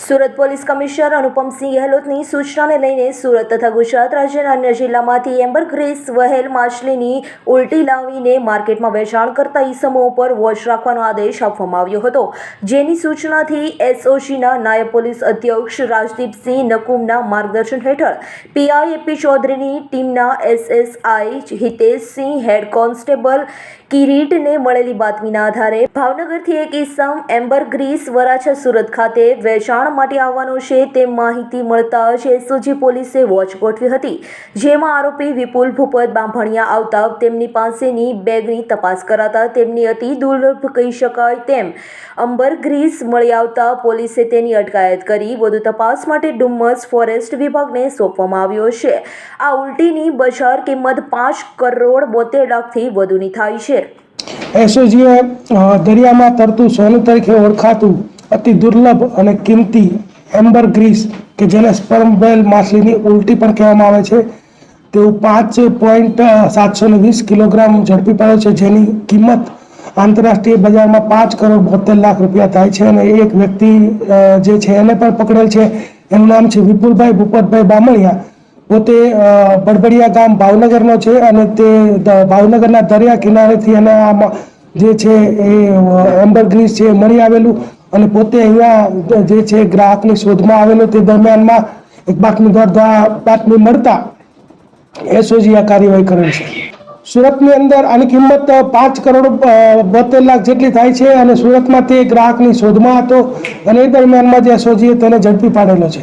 Surat police commissioner Anupamsinh ગેહલોતની સૂચનાને લઈને સુરત તથા ગુજરાત રાજ્યના અન્ય જિલ્લામાંથી એમ્બરગ્રેસ વહેલ, માછલીની ઉલટી લાવીને માર્કેટમાં વેચાણ કરતા ઈસમો ઉપર વોચ રાખવાનો આદેશ આપવામાં આવ્યો હતો. જેની સૂચનાથી એસઓજીના નાયબ પોલીસ અધ્યક્ષ રાજદીપસિંહ નકુમના માર્ગદર્શન હેઠળ પીઆઈ એપી ચૌધરીની ટીમના એસએસઆઈ હિતેશસિંહ હેડ કોન્સ્ટેબલ કિરીટને મળેલી બાતમીના આધારે ભાવનગરથી એક ઇસમ, એમ્બર ગ્રીસ, વરાછા સુરત ખાતે વેચાણ માટે આવવાનો છે તે માહિતી મળતા જ એસઓજી પોલીસે વોચ ગોઠવી હતી, જેમાં આરોપી વિપુલ ભૂપત બાંભણિયા આવતા તેમની પાસેની બેગની તપાસ કરાતા તેમની અતિ દુર્લભ કહી શકાય તેમ અંબર ગ્રીસ મળી આવતા પોલીસે તેની અટકાયત કરી વધુ તપાસ માટે ડુમ્મસ ફોરેસ્ટ વિભાગને સોંપવામાં આવ્યો છે. આ ઉલટીની બજાર કિંમત પાંચ કરોડ બોતેર લાખથી વધુની થાય છે. એસઓજીએ દરિયામાં તરતું સોનું તરીકે ઓળખાતું અતિ દુર્લભ અને કિંમતી એમ્બર ગ્રીસ, કે જેને સ્પર્મ બેલ માછલીની ઉલટી પણ કહેવામાં આવે છે તેવું પાંચ પોઈન્ટ સાતસો ને વીસ કિલોગ્રામ ઝડપી પડે છે, જેની કિંમત આંતરરાષ્ટ્રીય બજારમાં પાંચ કરોડ બોતેર લાખ રૂપિયા થાય છે અને એક વ્યક્તિ જે છે એને પણ પકડેલ છે. એનું નામ છે વિપુલભાઈ ભૂપતભાઈ બામણિયા. પોતે બડબડિયા ગામ ભાવનગરનો છે અને તે ભાવનગરના દરિયા કિનારેથી અને આમાં જે છે એ એમ્બર ગ્રીસ છે મળી આવેલું અને પોતે અહીંયા જે છે ગ્રાહકની શોધમાં આવેલો તે દરમિયાનમાં એક બાતમીદાર દ્વારા બાતમી મળતા એસઓજી આ કાર્યવાહી કરેલ છે. સુરતની અંદર આની કિંમત પાંચ કરોડ બોતેર લાખ જેટલી થાય છે અને સુરતમાં તે ગ્રાહકની શોધમાં હતો અને એ દરમિયાનમાં જે એસઓજીએ તેને ઝડપી પાડેલો છે.